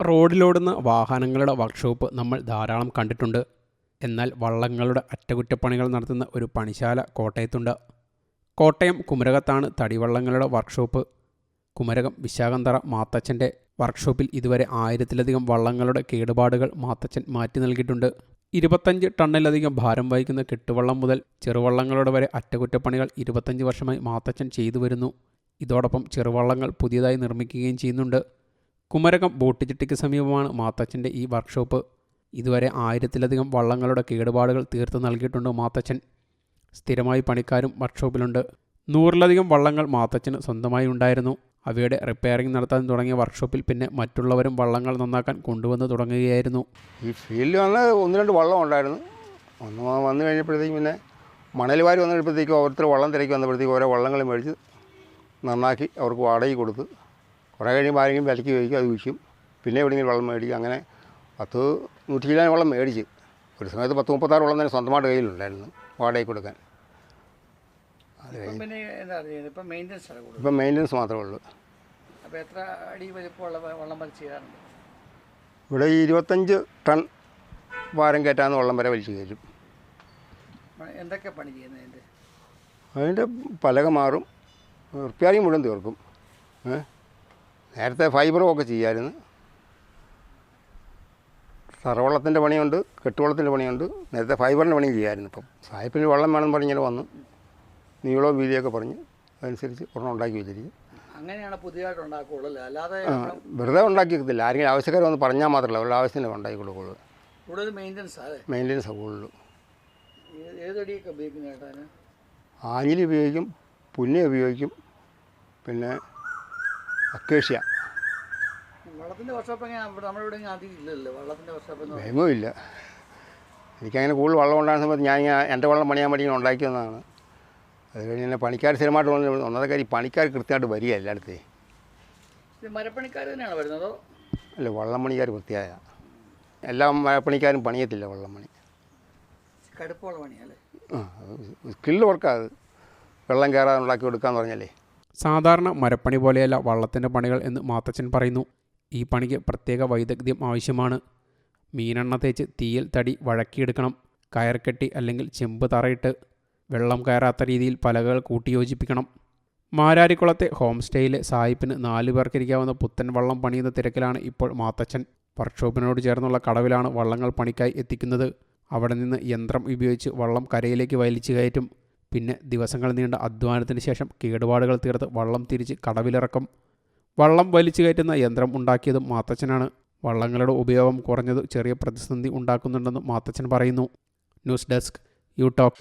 റോഡിലോടുന്ന വാഹനങ്ങളുടെ വർക്ക്ഷോപ്പ് നമ്മൾ ധാരാളം കണ്ടിട്ടുണ്ട്. എന്നാൽ വള്ളങ്ങളുടെ അറ്റകുറ്റപ്പണികൾ നടത്തുന്ന ഒരു പണിശാല കോട്ടയത്തുണ്ട്. കോട്ടയം കുമരകത്താണ് തടിവള്ളങ്ങളുടെ വർക്ക്ഷോപ്പ്. കുമരകം വിശാഖന്തറ മാത്തച്ഛന്റെ വർക്ക്ഷോപ്പിൽ ഇതുവരെ ആയിരത്തിലധികം വള്ളങ്ങളുടെ കേടുപാടുകൾ മാത്തച്ഛൻ മാറ്റി നൽകിയിട്ടുണ്ട്. ഇരുപത്തഞ്ച് ടണ്ണിലധികം ഭാരം വഹിക്കുന്ന കെട്ടുവള്ളം മുതൽ ചെറുവള്ളങ്ങളുടെ വരെ അറ്റകുറ്റപ്പണികൾ ഇരുപത്തഞ്ച് വർഷമായി മാത്തച്ഛൻ ചെയ്തു വരുന്നു ഇതോടൊപ്പം ചെറുവള്ളങ്ങൾ പുതിയതായി നിർമ്മിക്കുകയും ചെയ്യുന്നുണ്ട്. കുമരകം ബോട്ടിച്ചിട്ടിക്ക് സമീപമാണ് മാത്തച്ഛന്റെ ഈ വർക്ക്ഷോപ്പ്. ഇതുവരെ ആയിരത്തിലധികം വള്ളങ്ങളുടെ കേടുപാടുകൾ തീർത്ത് നൽകിയിട്ടുണ്ട് മാത്തച്ഛൻ. സ്ഥിരമായി പണിക്കാരും വർക്ക്ഷോപ്പിലുണ്ട്. നൂറിലധികം വള്ളങ്ങൾ മാത്തച്ഛന് സ്വന്തമായി ഉണ്ടായിരുന്നു. അവയുടെ റിപ്പയറിംഗ് നടത്താൻ തുടങ്ങിയ വർക്ക്ഷോപ്പിൽ പിന്നെ മറ്റുള്ളവരും വള്ളങ്ങൾ നന്നാക്കാൻ കൊണ്ടുവന്ന് തുടങ്ങുകയായിരുന്നു. ഈ ഫീൽഡിൽ വന്ന് ഒന്ന് രണ്ട് വള്ളം ഉണ്ടായിരുന്നു. ഒന്ന് വന്നു കഴിഞ്ഞപ്പോഴത്തേക്കും പിന്നെ മണൽ വാരി വന്നപ്പോഴത്തേക്കും ഓരോരുത്തർ വള്ളം തിരക്കി വന്നപ്പോഴത്തേക്കും ഓരോ വള്ളങ്ങൾ മേടിച്ച് നന്നാക്കി അവർക്ക് വാടകയ്ക്ക് കൊടുത്ത് കുറേ കഴിയുമ്പോൾ ആരെങ്കിലും വിലയ്ക്ക് ചോദിക്കും അത് വിൽക്കും. പിന്നെ എവിടെയെങ്കിലും വെള്ളം മേടിക്കും. അങ്ങനെ പത്ത് നൂറ്റി കിലോ വെള്ളം മേടിച്ച്. ഒരു സമയത്ത് പത്ത് മുപ്പത്താറ് വെള്ളം തന്നെ സ്വന്തമായിട്ട് കയ്യിലുണ്ടായിരുന്നു വാടകയ്ക്ക് കൊടുക്കാൻ. ചെയ്യുന്നത് ഇപ്പം മെയിന്റനൻസ് മാത്രമേ ഉള്ളൂ. അപ്പോൾ എത്ര അടി വലിപ്പമുള്ള വള്ളം വലിച്ച് ചെയ്യാറുണ്ട്? ഇവിടെ ഇരുപത്തഞ്ച് ടൺ ഭാരം കയറ്റാന്ന് വെള്ളം വരെ വലിച്ചു കയറ്റും. എന്തൊക്കെ പണി ചെയ്യുന്നത് അതിന്റെ? അതിന്റെ പലക മാറും. റിപ്പയറിങ് മുഴുവൻ തീർക്കും. ഏ? നേരത്തെ ഫൈബറും ഒക്കെ ചെയ്യാമായിരുന്നു തറവള്ളത്തിന്റെ പണിയുണ്ട് കെട്ടുവള്ളത്തിന്റെ പണിയുണ്ട്. നേരത്തെ ഫൈബറിന്റെ പണിയും ചെയ്യാമായിരുന്നു ഇപ്പം സായിപ്പിന് വെള്ളം വേണം പറഞ്ഞാൽ വന്നു. നീളവും വീതിയൊക്കെ പറഞ്ഞ്. അതനുസരിച്ച് ഒരെണ്ണം ഉണ്ടാക്കി വെച്ചിരിക്കും. അങ്ങനെയാണ് പുതിയതായിട്ട് ഉണ്ടാക്കുകയുള്ളൂ. അല്ലാതെ വെറുതെ ഉണ്ടാക്കി വെക്കത്തില്ല ആരെങ്കിലും ആവശ്യക്കാർ വന്ന് പറഞ്ഞാൽ മാത്രമല്ല അവരുടെ ആവശ്യത്തിന് ഉണ്ടാക്കി കൊടുക്കുള്ളൂ കൂടുതൽ. മെയിന്റനൻസ് മെയിന്റനൻസ് ഏതടിയൊക്കെ ആഞ്ഞിലി ഉപയോഗിക്കും പുന്നെ ഉപയോഗിക്കും പിന്നെ അക്കേഷ്യ. വള്ളത്തിന്റെ വർഷോപ്പ് ഇല്ലല്ലോ. വർഷോപ്പ് ഭയമില്ല എനിക്കങ്ങനെ കൂടുതൽ വെള്ളം ഉണ്ടാകുന്ന സമയത്ത് ഞാൻ ഇങ്ങനെ എന്റെ വെള്ളം പണിയാൻ വേണ്ടി ഇങ്ങനെ ഉണ്ടാക്കിയതാണ് അത് കഴിഞ്ഞ് തന്നെ പണിക്കാർ സ്ഥിരമായിട്ട് വന്നു ഒന്നാമത്തെ കാര്യം പണിക്കാർ കൃത്യമായിട്ട് വരിക എല്ലായിടത്തേ മരപ്പണിക്കാർ തന്നെയാണ് വരുന്നതോ അല്ല വള്ളം പണിക്കാർ വൃത്തിയായ. എല്ലാ മരപ്പണിക്കാരും പണിയത്തില്ല വള്ളം പണി. കടുപ്പമുള്ള പണിയല്ലേ ആ സ്കില്ല് വർക്കാണ് അത്. വെള്ളം കയറാതെ ഉണ്ടാക്കി കൊടുക്കാന്ന് പറഞ്ഞാലേ സാധാരണ മരപ്പണി പോലെയല്ല വള്ളത്തിന്റെ പണികൾ എന്ന് മാത്തച്ഛൻ പറയുന്നു. ഈ പണിക്ക് പ്രത്യേക വൈദഗ്ധ്യം ആവശ്യമാണ്. മീനെണ്ണ തേച്ച് തീയിൽ തടി വഴക്കിയെടുക്കണം. കയർക്കെട്ടി കെട്ടി അല്ലെങ്കിൽ ചെമ്പ് തറയിട്ട് വെള്ളം കയറാത്ത രീതിയിൽ പലകകൾ കൂട്ടിയോജിപ്പിക്കണം. മാരാരിക്കുളത്തെ ഹോം സ്റ്റേയിലെ സായിപ്പിന് നാലു പേർക്കിരിക്കാവുന്ന പുത്തൻ വള്ളം പണിയുന്ന തിരക്കിലാണ് ഇപ്പോൾ മാത്തച്ഛൻ. വർക്ക്ഷോപ്പിനോട് ചേർന്നുള്ള കടവിലാണ് വള്ളങ്ങൾ പണിക്കായി എത്തിക്കുന്നത്. അവിടെ നിന്ന് യന്ത്രം ഉപയോഗിച്ച് വള്ളം കരയിലേക്ക് വലിച്ചു കയറ്റും. പിന്നെ ദിവസങ്ങൾ നീണ്ട അധ്വാനത്തിന് ശേഷം കേടുപാടുകൾ തീർത്ത് വള്ളം തിരിച്ച് കടവിലിറക്കും. വള്ളം വലിച്ചു കയറ്റുന്ന യന്ത്രം ഉണ്ടാക്കിയതും മാത്തച്ഛനാണ്. വള്ളങ്ങളുടെ ഉപയോഗം കുറഞ്ഞത് ചെറിയ പ്രതിസന്ധി ഉണ്ടാക്കുന്നുണ്ടെന്ന് മാത്തച്ഛൻ പറയുന്നു. News desk you talk.